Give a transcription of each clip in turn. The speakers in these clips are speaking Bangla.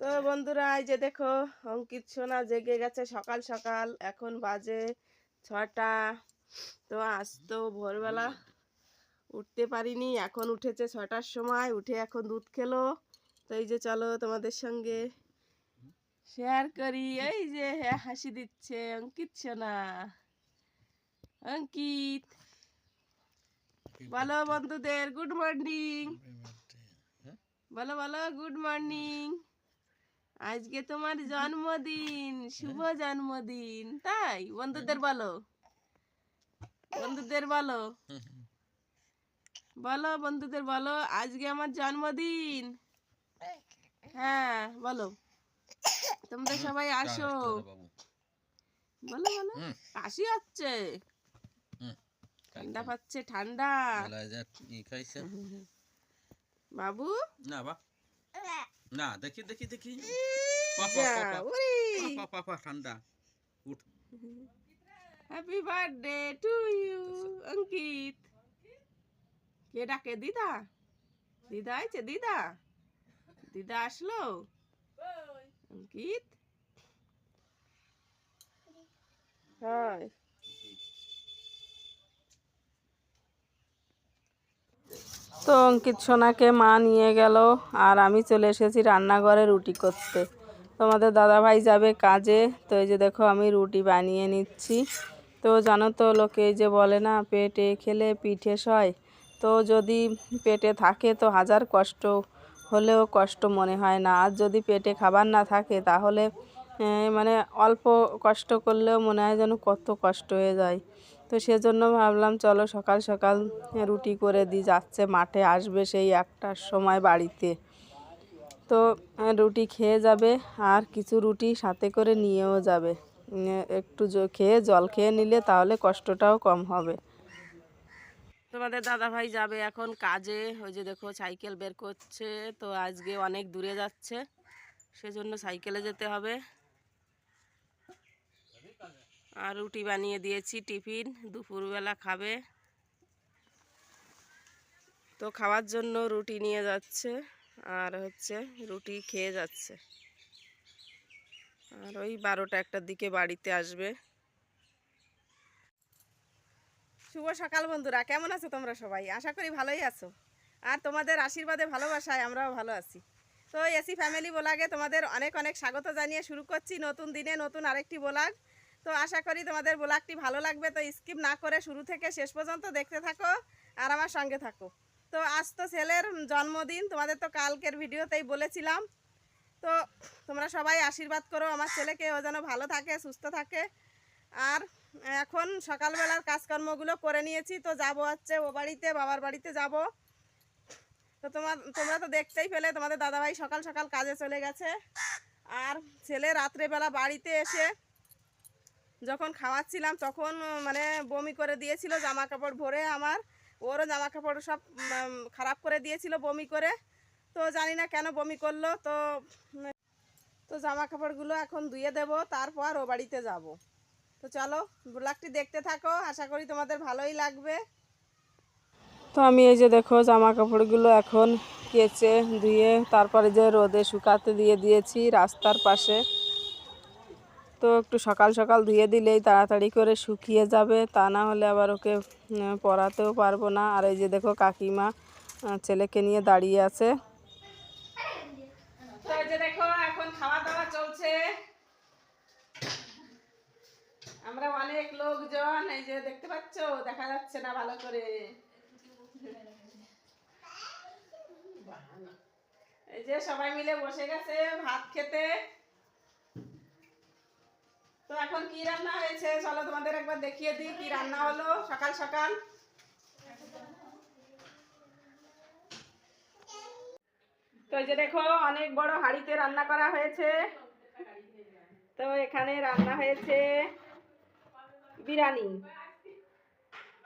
তো বন্ধুরা এই যে দেখো অঙ্কিত সোনা জেগে গেছে সকাল সকাল। এখন বাজে ছটা। তো আজ তো ভোরবেলা উঠতে পারিনি। এখন উঠেছে ছটার সময় উঠে এখন দুধ খেলো। তো এই যে চলো তোমাদের সঙ্গে শেয়ার করি। এই যে হ্যাঁ হাসি দিচ্ছে অঙ্কিত সোনা। অঙ্কিত বলো বন্ধুদের গুড মর্নিং বলো বলো গুড মর্নিং আজকে তোমার জন্মদিন শুভ জন্মদিন তাই? বন্ধুদের বলো। বন্ধুদের বলো। বলো বন্ধুদের বলো আজকে আমার জন্মদিন। হ্যাঁ বলো। তোমরা সবাই আসো। বলো বলো। কাশি হচ্ছে। ঠান্ডা পাচ্ছে ঠান্ডা। বাবু? না বা। না দেখি দেখি দেখি। ঠান্ডা। উঠ। Happy birthday to you Ankit. কে ডাকে? দিদা? দিদা আইছে দিদা? দিদা আসলো? অঙ্কিত? হয় তো অঙ্কিত সোনাকে মা নিয়ে গেল আর আমি চলে এসেছি রান্নাঘরে রুটি করতে। তোমাদের দাদাভাই যাবে কাজে। তো এই যে দেখো, আমি রুটি বানিয়ে নিচ্ছি। তো জানো তো, লোকে এই যে বলে না, পেটে খেলে পিঠে সয়। তো যদি পেটে থাকে তো হাজার কষ্ট, হলেও কষ্ট মনে হয় না। আর যদি পেটে খাবার না থাকে, তাহলে মানে অল্প কষ্ট করলেও মনে হয় যেন কত কষ্ট হয়ে যায়। তো সেজন্য ভাবলাম, চলো সকাল সকাল রুটি করে দিই, যাচ্ছে মাঠে, আসবে সেই একটার সময় বাড়িতে। তো রুটি খেয়ে যাবে, আর কিছু রুটি সাথে করে নিয়েও যাবে। একটু খেয়ে জল খেয়ে নিলে তাহলে কষ্টটাও কম হবে। তোমাদের দাদা ভাই যাবে এখন কাজে, ওই যে দেখো সাইকেল বের করছে, তো আজকে অনেক দূরে যাচ্ছে, সেজন্য সাইকেলে যেতে হবে। আর রুটি বানিয়ে দিয়েছি টিফিন, দুপুরবেলা খাবে। তো খাওয়ার জন্য রুটি নিয়ে যাচ্ছে আর হচ্ছে রুটি খেয়ে যাচ্ছে। আর ওই বারোটা একটার দিকে বাড়িতে আসবে। শুভ সকাল বন্ধুরা, কেমন আছো তোমরা সবাই? আশা করি ভালোই আছো। আর তোমাদের আশীর্বাদে, ভালোবাসায় আমরাও ভালো আছি। তো এসি ফ্যামিলি ব্লগে তোমাদের অনেক অনেক স্বাগত জানিয়ে শুরু করছি নতুন দিনে নতুন আরেকটি ব্লগ। তো আশা করি তোমাদের ব্লগটি ভালো লাগবে। তো স্কিপ না করে শুরু থেকে শেষ পর্যন্ত দেখতে থাকো আর আমার সঙ্গে থাকো। তো আজ তো ছেলের জন্মদিন, তোমাদের তো কালকের ভিডিওতেই বলেছিলাম। তো তোমরা সবাই আশীর্বাদ করো আমার ছেলেকে, ও যেন ভালো থাকে, সুস্থ থাকে। আর এখন সকালবেলার কাজকর্মগুলো করে নিয়েছি। তো যাব হচ্ছে ও বাড়িতে, বাবার বাড়িতে যাব। তো তোমার, তোমরা তো দেখতেই পেলে, তোমাদের দাদাভাই সকাল সকাল কাজে চলে গেছে। আর ছেলে রাত্রেবেলা বাড়িতে এসে যখন খাওয়াচ্ছিলাম, তখন মানে বমি করে দিয়েছিল জামা কাপড় ভরে আমার। ওরও জামা কাপড় সব খারাপ করে দিয়েছিল বমি করে। তো জানি না কেন বমি করল। তো তো জামা কাপড়গুলো এখন ধুয়ে দেব, তারপর ও বাড়িতে যাব। তো চলো, ব্লগটি দেখতে থাকো, আশা করি তোমাদের ভালোই লাগবে। তো আমি এই যে দেখো জামা কাপড়গুলো এখন কেচে, ধুয়ে, তারপরে যে রোদে শুকাতে দিয়ে দিয়েছি রাস্তার পাশে। তো একটু সকাল সকাল ধুয়ে দিলেই তাড়াতাড়ি করে শুকিয়ে যাবে। তা না হলে আবার ওকে পরাতেও পারব না। আর এই যে দেখো কাকিমা ছেলেকে নিয়ে দাঁড়িয়ে আছে। দেখো, এখন খাওয়া দাওয়া চলছে। আমরা অনেক লোকজন, এই যে দেখতে পাচ্ছ? দেখা যাচ্ছে না ভালো করে। এই যে সবাই মিলে বসে গেছে ভাত খেতে। তো এখন কি রান্না হয়েছে? চলো তোমাদের একবার দেখিয়ে দিই কি রান্না হলো। সকাল সকাল। তো এই যে দেখো, অনেক বড় হাঁড়িতে রান্না করা হয়েছে। তো এখানে রান্না হয়েছে বিরিয়ানি।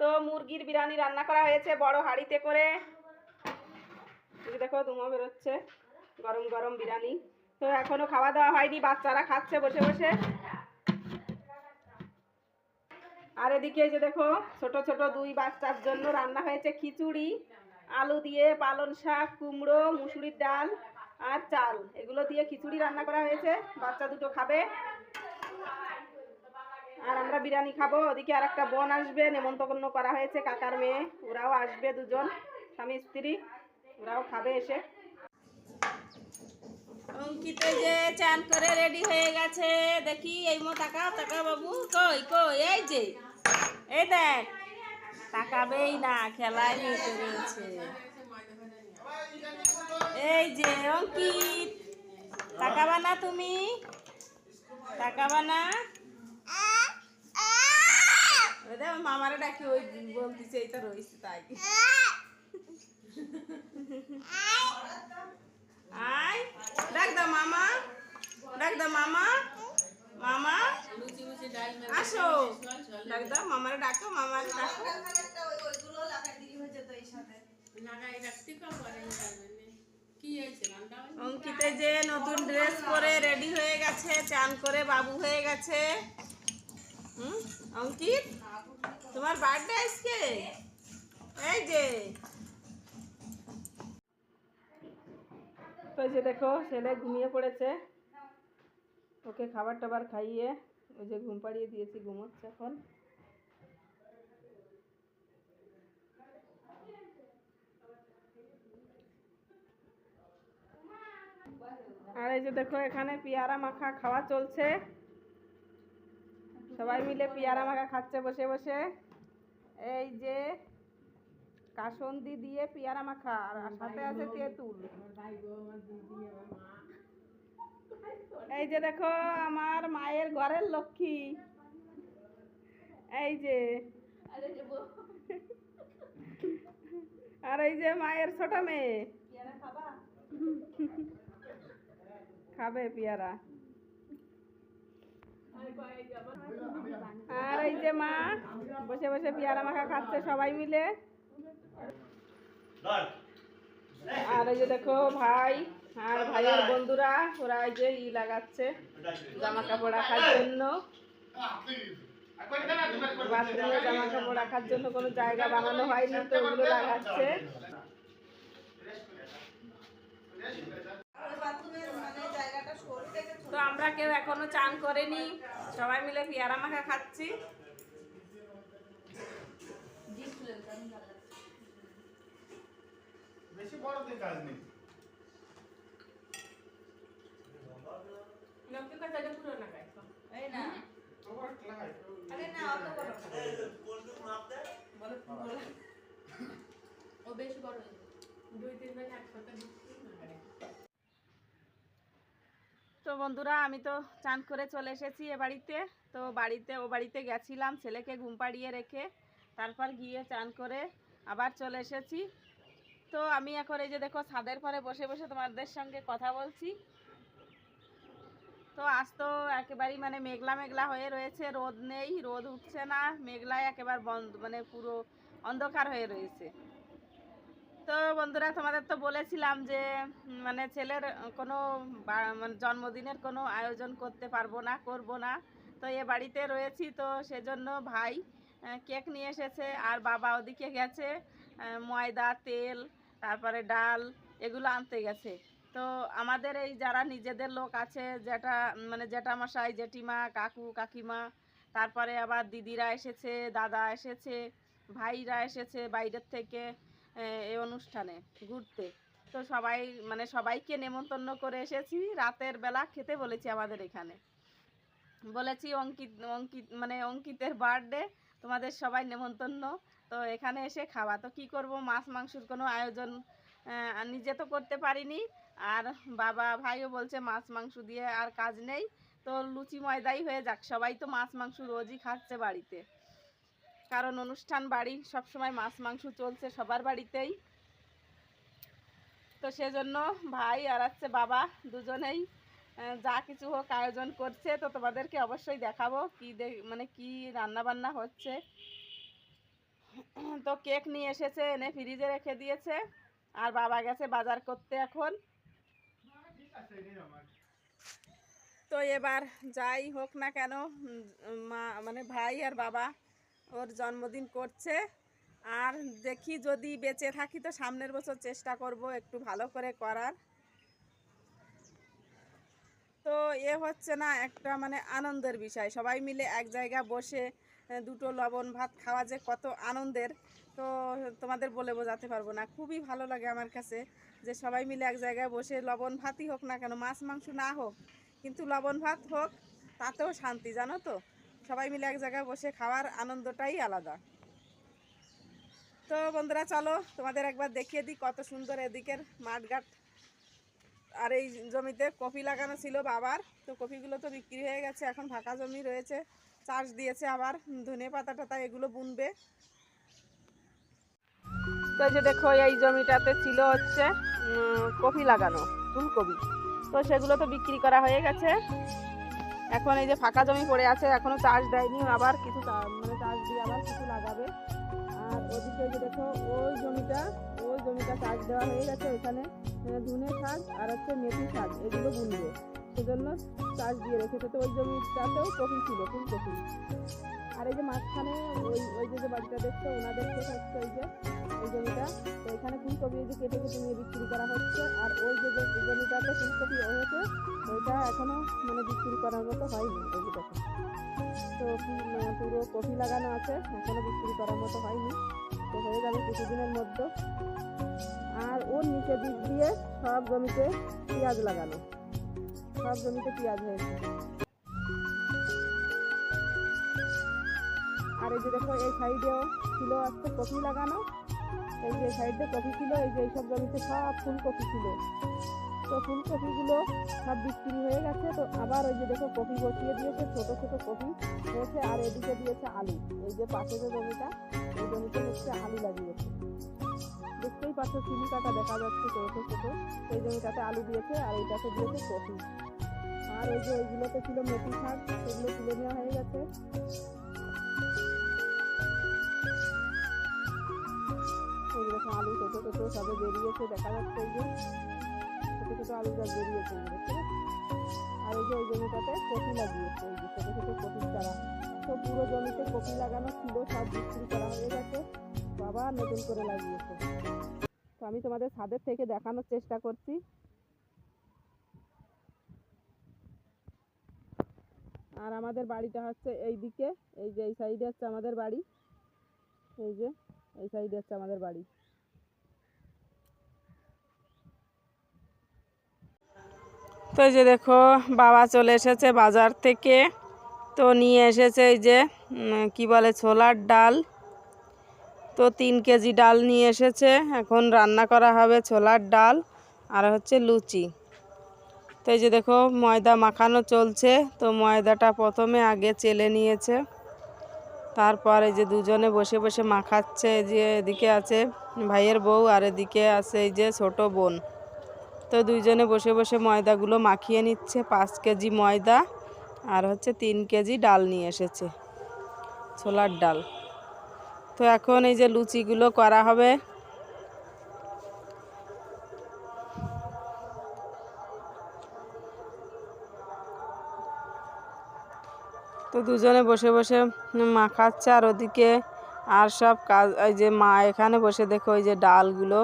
তো মুরগির বিরিয়ানি রান্না করা হয়েছে বড় হাঁড়িতে করে। দেখো, ধুমো বেরোচ্ছে। গরম গরম বিরিয়ানি। তো এখনও খাওয়া দাওয়া হয়নি, বাচ্চারা খাচ্ছে বসে বসে। আর এদিকে যে দেখো, ছোট ছোট দুই বাচ্চার জন্য রান্না হয়েছে খিচুড়ি, আলু দিয়ে পালং শাক, কুমড়ো, মুসুরির ডাল আর চাল। এগুলো দিয়ে খিচুড়ি রান্না করা হয়েছে। বাচ্চা দুটো খাবে। আর আমরা বিরিয়ানি খাব। ওদিকে আর একটা বোন আসবে। নেমন্তন্ন করা হয়েছে কাকার মেয়ে। ওরাও আসবে দুজন, স্বামী, স্ত্রী। ওরাও খাবে এসে। অঙ্কিত যে চান করে রেডি হয়ে গেছে। দেখি, এই মো টাকা টাকা বাবু, কই কই, এই যে। এই দেখ, তাকাবেই না মেতে রয়েছে। এই যে, অঙ্কিত, তাকাবা না তুমি। তাকাবা না। মামারে ডাকি, ওই বলতেছে, এইটা রয়েছে তাই। আয় ডাক দাও মামা ডাক দাও মামা। মামা? আসো। ডাক দাও, মামারে ডাকো মামারে ডাকো। অঙ্কিতে যে নতুন ড্রেস পরে রেডি হয়ে গেছে, চান করে বাবু হয়ে গেছে। হুম? অঙ্কিত, তোমার বার্থডে আজকে? এই যে। তো যে দেখো, ছেলে ঘুমিয়ে পড়েছে। ওকে খাবার টাবার খাইয়ে ওই যে ঘুম পাড়িয়ে দিয়েছি, ঘুমোচ্ছে এখন। আর এই যে দেখো, এখানে পেয়ারা মাখা খাওয়া চলছে। সবাই মিলে পেয়ারা মাখা খাচ্ছে বসে বসে। এই যে কাসন্দি দিয়ে পেয়ারা মাখা, আর সাথে আছে তেঁতুল। এই যে দেখো আমার মায়ের ঘরের লক্ষ্মী। এই যে। আর এই যে মায়ের ছোট মেয়ে। খাবে? পেয়ারা। আর এই যে মা বসে বসে পেয়ারা মাখা খাচ্ছে সবাই মিলে। আর এই যে দেখো ভাই আর ভাইয়ের বন্ধুরা, ওরা যে ই লাগাচ্ছে জামা কাপড় রাখার জন্য। বাথরুমে জামা কাপড় রাখার জন্য কোনো জায়গা বানানো হয়নি তো ওগুলো লাগাচ্ছে। তো আমরা কেউ এখনও চান করেনি। সবাই মিলে পেয়ারা মাখা খাচ্ছি। বেশি বড় কাজ নেই। লক্ষ্মী কথা এটা পুরো না এই না। আরে না অত বড় না। বলো বলো? ও বেশি বড় দুই তিন জন একসাথে ঢুকছি না গাড়ি। তো বন্ধুরা আমি তো চান করে চলে এসেছি এ বাড়িতে। তো বাড়িতে ও বাড়িতে গেছিলাম ছেলেকে ঘুম পাড়িয়ে রেখে। তারপর গিয়ে চান করে আবার চলে এসেছি। তো আমি এখন এই যে দেখো ছাদের পরে বসে বসে তোমাদের সঙ্গে কথা বলছি। তো আজ তো একেবারেই মানে মেঘলা মেঘলা হয়ে রয়েছে, রোদ নেই, রোদ উঠছে না, মেঘলায় একেবারে বন্ধ মানে পুরো অন্ধকার হয়ে রয়েছে। তো বন্ধুরা, তোমাদের তো বলেছিলাম যে মানে ছেলের কোনো মানে জন্মদিনের কোনো আয়োজন করতে পারব না, করব না। তো এ বাড়িতে রয়েছি, তো সেজন্য ভাই কেক নিয়ে এসেছে, আর বাবা ওদিকে গেছে ময়দা, তেল, তারপরে ডাল, এগুলো আনতে গেছে। তো আমাদের এই যারা নিজেদের লোক আছে, যেটা মানে জেঠামশাই, জেঠিমা, কাকু, কাকিমা, তারপরে আবার দিদিরা এসেছে, দাদা এসেছে, ভাইরা এসেছে বাইরের থেকে এই অনুষ্ঠানে ঘুরতে। তো সবাই মানে সবাইকে নেমন্তন্ন করে এসেছি, রাতের বেলা খেতে বলেছি আমাদের এখানে। বলেছি অঙ্কিত অঙ্কিত মানে অঙ্কিতের বার্থডে, তোমাদের সবাই নেমন্তন্ন। তো এখানে এসে খাওয়া। তো কি করব? মাছ মাংসের কোনো আয়োজন নিজে তো করতে পারিনি। আর বাবা ভাইও বলছে মাছ, মাংস দিয়ে আর কাজ নেই। তো লুচি ময়দাই হয়ে যাক। সবাই তো মাছ, মাংস রোজই খাচ্ছে বাড়িতে। কারণ অনুষ্ঠান বাড়ি, সবসময় মাছ, মাংস চলছে সবার বাড়িতেই। তো সেজন্য ভাই আর হচ্ছে বাবা দুজনেই যা কিছু হোক আয়োজন করছে। তো তোমাদেরকে অবশ্যই দেখাবো কি মানে কি রান্না বান্না হচ্ছে। তো কেক নিয়ে এসেছে, এনে ফ্রিজে রেখে দিয়েছে। আর বাবা গেছে বাজার করতে এখন। তো এবার যাই হোক না কেন মা মানে ভাই আর বাবা ওর জন্মদিন করছে। আর দেখি যদি বেঁচে থাকি তো সামনের বছর চেষ্টা করব একটু ভালো করে করার। তো এ হচ্ছে না একটা মানে আনন্দের বিষয়। সবাই মিলে এক জায়গায় বসে দুটো লবণ ভাত খাওয়া যে কত আনন্দের, তো তোমাদের বলে বোঝাতে পারব না। খুবই ভালো লাগে আমার কাছে যে সবাই মিলে এক জায়গায় বসে লবণ ভাতই হোক না কেন, মাছ মাংস না হোক, কিন্তু লবণ ভাত হোক, তাতেও শান্তি, জানো তো? সবাই মিলে এক জায়গায় বসে খাওয়ার আনন্দটাই আলাদা। তো বন্ধুরা, চলো তোমাদের একবার দেখিয়ে দিই কত সুন্দর এদিকের মাঠঘাট। আর এই জমিতে কপি লাগানো ছিল বাবার, তো কপিগুলো তো বিক্রি হয়ে গেছে, এখন ফাঁকা জমি রয়েছে। চাষ দিয়েছে আবার ধনে পাতা টাতা এগুলো বুনবে। তো যে দেখো এই জমিটাতে ছিল হচ্ছে কপি লাগানো ফুলকপি। তো সেগুলো তো বিক্রি করা হয়ে গেছে। এখন এই যে ফাঁকা জমি পড়ে আছে এখনও চাষ দেয়নি আবার কিছু মানে চাষ দিয়ে আবার কিছু লাগাবে। আর ওদিকে যে দেখো ওই জমিটা ওই জমিটা চাষ দেওয়া হয়ে গেছে আহ, ধনে শাক আর হচ্ছে মেথি শাক এগুলো বুনবে। সেজন্য চাষ দিয়ে রেখেছে তো ওই জমিটাতেও কপি ছিল ফুলকপি আর এই যে মাঝখানে ওই ওই যে যে বাড়িটা দেখছ, ওনাদের হচ্ছে ওই যে ওই জমিটা। তো এখানে ফুলকপি যে কেটে কেটে নিয়ে বিক্রি করা হচ্ছে। আর ওই যে জমিটাতে ফুলকপি হয়েছে, ওইটা এখনও মানে বিক্রি করার মতো হয়নি ওই যে দেখো। তো পুরো কপি লাগানো আছে, এখনও বিক্রি করার মতো হয়নি। তো হয়ে যাবে কিছুদিনের মধ্যে। আর ওর নিচে দিক দিয়ে সব জমিতে পেঁয়াজ লাগানো। সব জমিতে পেঁয়াজ হয়েছে। আর এই যে দেখো, এই সাইডেও ছিল আজকে কপি লাগানো। এই যে সাইডে কপি ছিল এই যে এইসব জমিতে সব ফুলকপি ছিল তো ফুলকপিগুলো সব বিক্রি হয়ে গেছে। তো আবার ওই যে দেখো, কপি বসিয়ে দিয়েছে, ছোট ছোট কপি হয়েছে, আর এদিকে দিয়েছে আলু। এই যে পাশে যে জমিটা, এই জমিতে হচ্ছে আলু লাগিয়েছে। দেখতেই পাচ্ছ, চিনি কাটা দেখা যাচ্ছে ছোট ছোট। এই জমিটাতে আলু দিয়েছে, আর এইটাতে দিয়েছে কপি। আর ওই যে এইগুলোতে ছিল মেথি শাক, সেগুলো তুলে নেওয়া হয়ে গেছে। এই আলু ছোট ছোট সবে বেরিয়েছে, দেখা যাচ্ছে যে। ছোট ছোট আলু গাছ বেরিয়েছে আর এই যে ওই জমিটাতে কপি লাগিয়েছে, এই যে ছোট ছোট কপির চারা। তো পুরো জমিতে কপি লাগানো ছিল, সব বিক্রি করা হয়ে গেছে। আবার নতুন করে লাগিয়েছে। তো আমি তোমাদের ছাদের থেকে দেখানোর চেষ্টা করছি। আর আমাদের বাড়িটা হচ্ছে এই দিকে এই যে এই সাইডে হচ্ছে আমাদের বাড়ি। এই যে এই সাইডে হচ্ছে আমাদের বাড়ি। তো এই যে দেখো, বাবা চলে এসেছে বাজার থেকে। তো নিয়ে এসেছে এই যে কি বলে, ছোলার ডাল। তো তিন কেজি ডাল নিয়ে এসেছে। এখন রান্না করা হবে ছোলার ডাল আর হচ্ছে লুচি। তো এই যে দেখো, ময়দা মাখানো চলছে। তো ময়দাটা প্রথমে আগে চেলে নিয়েছে। তারপর এই যে দুজনে বসে বসে মাখাচ্ছে যে এদিকে আছে ভাইয়ের বউ আর এদিকে আছে এই যে ছোট বোন। তো দুইজনে বসে বসে ময়দাগুলো মাখিয়ে নিচ্ছে। পাঁচ কেজি ময়দা আর হচ্ছে তিন কেজি ডাল নিয়ে এসেছে, ছোলার ডাল। তো এখন এই যে লুচিগুলো করা হবে। তো দুজনে বসে বসে মা খাচ্ছে আর ওদিকে আর সব কাজ এই যে মা এখানে বসে দেখো ওই যে ডালগুলো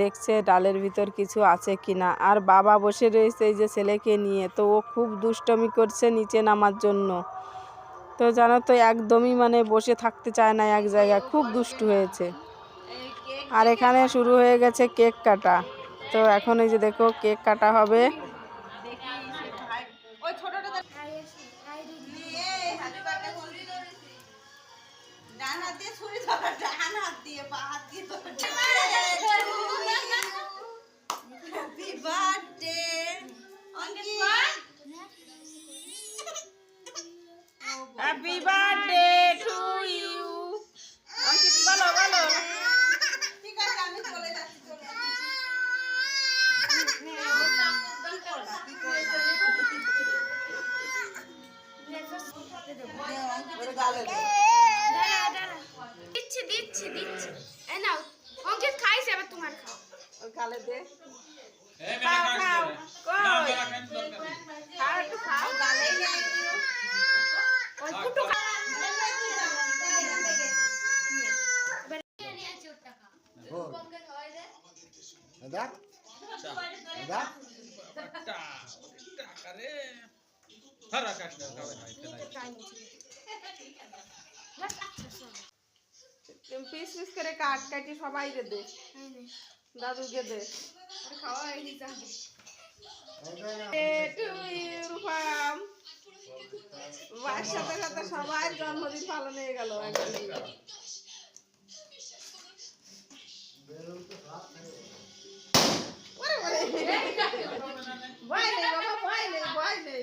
দেখছে, ডালের ভিতর কিছু আছে কিনা। আর বাবা বসে রয়েছে এই যে ছেলেকে নিয়ে, তো ও খুব দুষ্টমি করছে নিচে নামার জন্য। তো জানো তো একদমই মানে বসে থাকতে চায় না এক জায়গায়, খুব দুষ্টু হয়েছে। আর এখানে শুরু হয়ে গেছে কেক কাটা। তো এখন এই যে দেখো কেক কাটা হবে। করে কাট কাটি সবাই দে। দে দাদুকে দে। খাওয়া হয়ে টু ইউ সাথে সাথে সবার জন্মদিন পালন হয়ে গেল। ভয় নেই ভয় নেই ভয় নেই।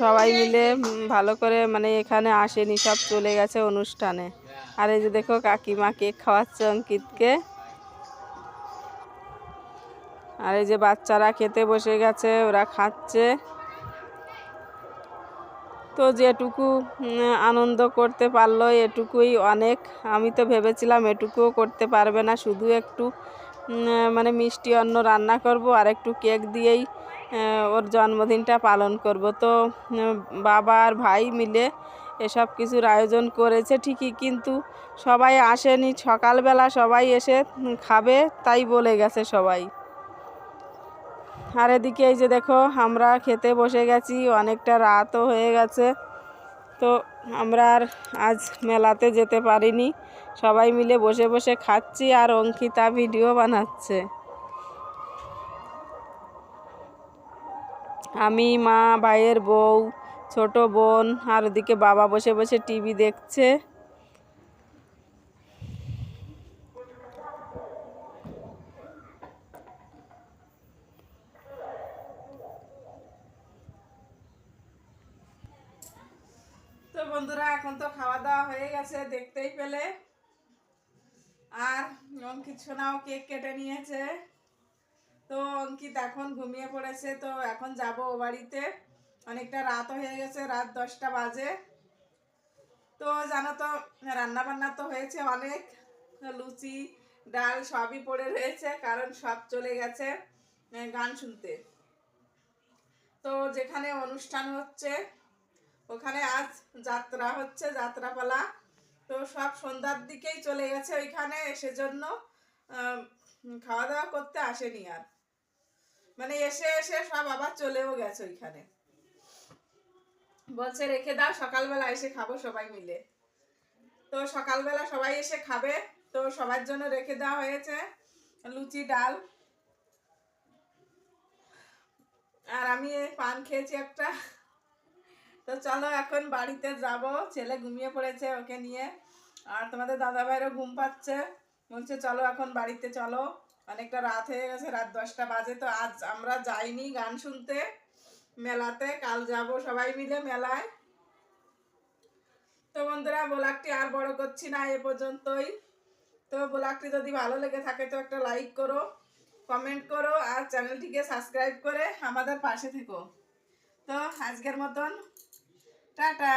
সবাই মিলে ভালো করে মানে এখানে আসেনি, সব চলে গেছে অনুষ্ঠানে। আর এই যে দেখো কাকিমা কেক খাওয়াচ্ছে অঙ্কিতকে। আর এই যে বাচ্চারা খেতে বসে গেছে, ওরা খাচ্ছে। তো যেটুকু আনন্দ করতে পারল, এটুকুই অনেক। আমি তো ভেবেছিলাম এটুকুও করতে পারবে না, শুধু একটু মানে মিষ্টি অন্ন রান্না করব আর একটু কেক দিয়েই ওর জন্মদিনটা পালন করব। তো বাবা আর ভাই মিলে এসব কিছুর আয়োজন করেছে ঠিকই, কিন্তু সবাই আসেনি। সকালবেলা সবাই এসে খাবে, তাই বলে গেছে সবাই। আর এদিকে এই যে দেখো, আমরা খেতে বসে গেছি, অনেকটা রাতও হয়ে গেছে। তো আমরা আর আজ মেলাতে যেতে পারিনি। সবাই মিলে বসে বসে খাচ্ছি আর অঙ্কিতা ভিডিও বানাচ্ছে। আমি, মা, ভাইয়ের বউ, ছোট বোন আর ওদিকে বাবা বসে বসে টিভি দেখছে। বন্ধুরা, এখন তো খাওয়া দাওয়া হয়ে গেছে, দেখতেই পেলে। আর অঙ্কিত সোনাও কেক কেটে নিয়েছে। তো অঙ্কিত এখন ঘুমিয়ে পড়েছে, তো এখন যাব ও বাড়িতে। অনেকটা রাত হয়ে গেছে, রাত দশটা বাজে। তো জানো তো রান্না বান্না তো হয়েছে অনেক। লুচি, ডাল সবই পড়ে রয়েছে, কারণ সব চলে গেছে গান শুনতে। তো যেখানে অনুষ্ঠান হচ্ছে ওখানে আজ যাত্রা হচ্ছে, যাত্রাপালা। তো সব সন্ধ্যার দিকেই চলে গেছে ওইখানে, সেজন্য খাওয়া দাওয়া করতে আসেনি আর। মানে এসে এসে সব আবার চলেও গেছে ওইখানে। বলছে, রেখে দাও, সকালবেলা এসে খাব সবাই মিলে। তো সকালবেলা সবাই এসে খাবে। তো সবার জন্য রেখে দেওয়া হয়েছে লুচি, ডাল। আর আমি পান খেয়েছি একটা। তো চলো এখন বাড়িতে যাব। ছেলে ঘুমিয়ে পড়েছে ওকে নিয়ে। আর তোমাদের দাদা ভাইরও ঘুম পাচ্ছে। বলছে, চলো এখন বাড়িতে চলো। অনেকটা রাত হয়ে গেছে, রাত দশটা বাজে। তো আজ আমরা যাইনি গান শুনতে মেলাতে। কাল যাব সবাই মিলে মেলায়। তো বন্ধুরা, ব্লগটি আর বড় করছি না এ পর্যন্তই। তো ব্লগটি যদি ভালো লেগে থাকে তো একটা লাইক করো, কমেন্ট করো, আর চ্যানেলটিকে সাবস্ক্রাইব করে আমাদের পাশে থেকো। তো আজকের মতন টাটা।